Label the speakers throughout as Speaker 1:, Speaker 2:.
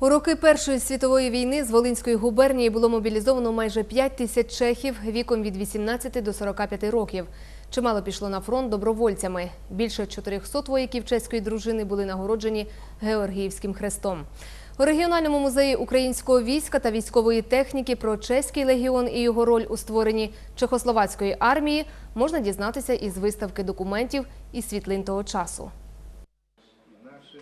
Speaker 1: У роки Першої світової війни з Волинської губернії було мобілізовано майже 5 тисяч чехів віком від 18 до 45 років. Чимало пішло на фронт добровольцями. Більше 400 вояків чеської дружини були нагороджені Георгіївським хрестом. У регіональному музеї українського війська та військової техніки про чеський легіон і його роль у створенні чехословацької армії можна дізнатися із виставки документів і світлин того часу.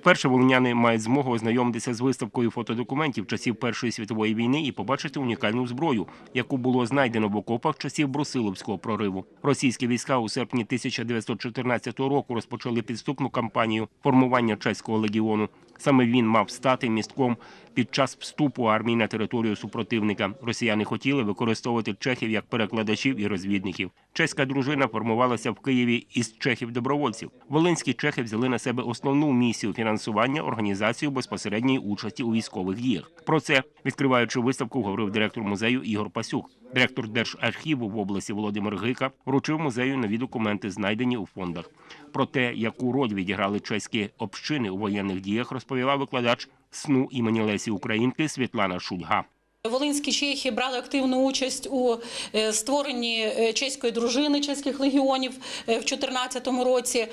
Speaker 2: Вперше волиняни мають змогу ознайомитися з виставкою фотодокументів часів Першої світової війни і побачити унікальну зброю, яку було знайдено в окопах часів Брусиловського прориву. Російські війська у серпні 1914 року розпочали підступну кампанію формування чеського легіону. Саме він мав стати містком під час вступу армії на територію супротивника. Росіяни хотіли використовувати чехів як перекладачів і розвідників. Чеська дружина формувалася в Києві із чехів-добровольців. Волинські чехи взяли на себе основну місію фінансування організацію безпосередньої участі у військових діях. Про це відкриваючи виставку, говорив директор музею Ігор Пасюк. Директор Держархіву в області Володимир Гика вручив музею нові документи, знайдені у фондах. Про те, яку роль відіграли чеські общини у воєнних діях, розповіла викладач сну імені Лесі Українки Світлана Шульга.
Speaker 3: Волинські чехи брали активну участь у е, створенні е, чеської дружини чеських легіонів е, в 2014 році.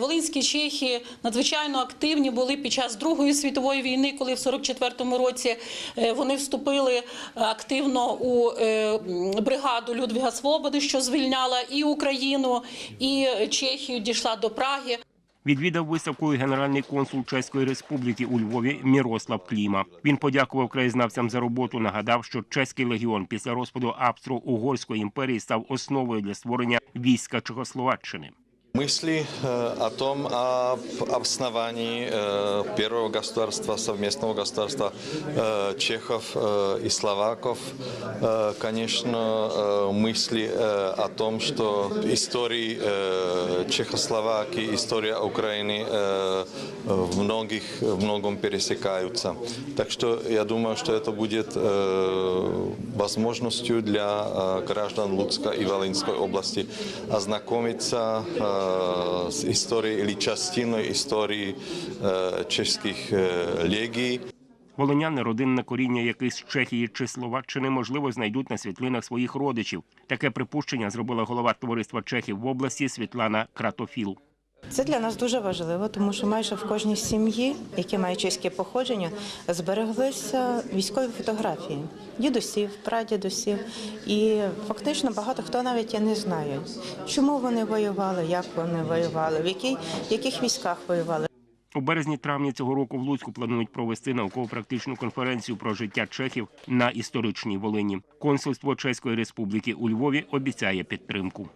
Speaker 3: Волинські чехи надзвичайно активні були під час Другої світової війни, коли в 44-му році вони вступили активно у бригаду Людвіга Свободи, що звільняла і Україну, і Чехію, дійшла до Праги.
Speaker 2: Відвідав виставку генеральний консул Чеської Республіки у Львові Мірослав Кліма. Він подякував краєзнавцям за роботу. Нагадав, що чеський легіон після розпаду Австро-Угорської імперії став основою для створення війська Чехословаччини.
Speaker 4: Мысли э, о том, об основании э, первого государства, совместного государства э, чехов и словаков, конечно, мысли о том, что истории Чехословакии, история Украины в многих, в многом пересекаются. Так что я думаю, что это будет возможностью для граждан Луцка и Волынской области ознакомиться э, с историей или частиной истории э, чешских э, легий.
Speaker 2: Волиняни, родинне коріння яких з Чехії чи Словаччини, можливо, знайдуть на світлинах своїх родичів. Таке припущення зробила голова товариства Чехів в області Світлана Кратофіл.
Speaker 5: Це для нас дуже важливо, тому що майже в кожній сім'ї, які мають чеське походження, збереглися військові фотографії дідусів, прадідусів. І фактично багато хто навіть і не знає, чому вони воювали, як вони воювали, в якій, яких військах воювали.
Speaker 2: У березні-травні цього року в Луцьку планують провести науково-практичну конференцію про життя чехів на історичній Волині. Консульство Чеської Республіки у Львові обіцяє підтримку.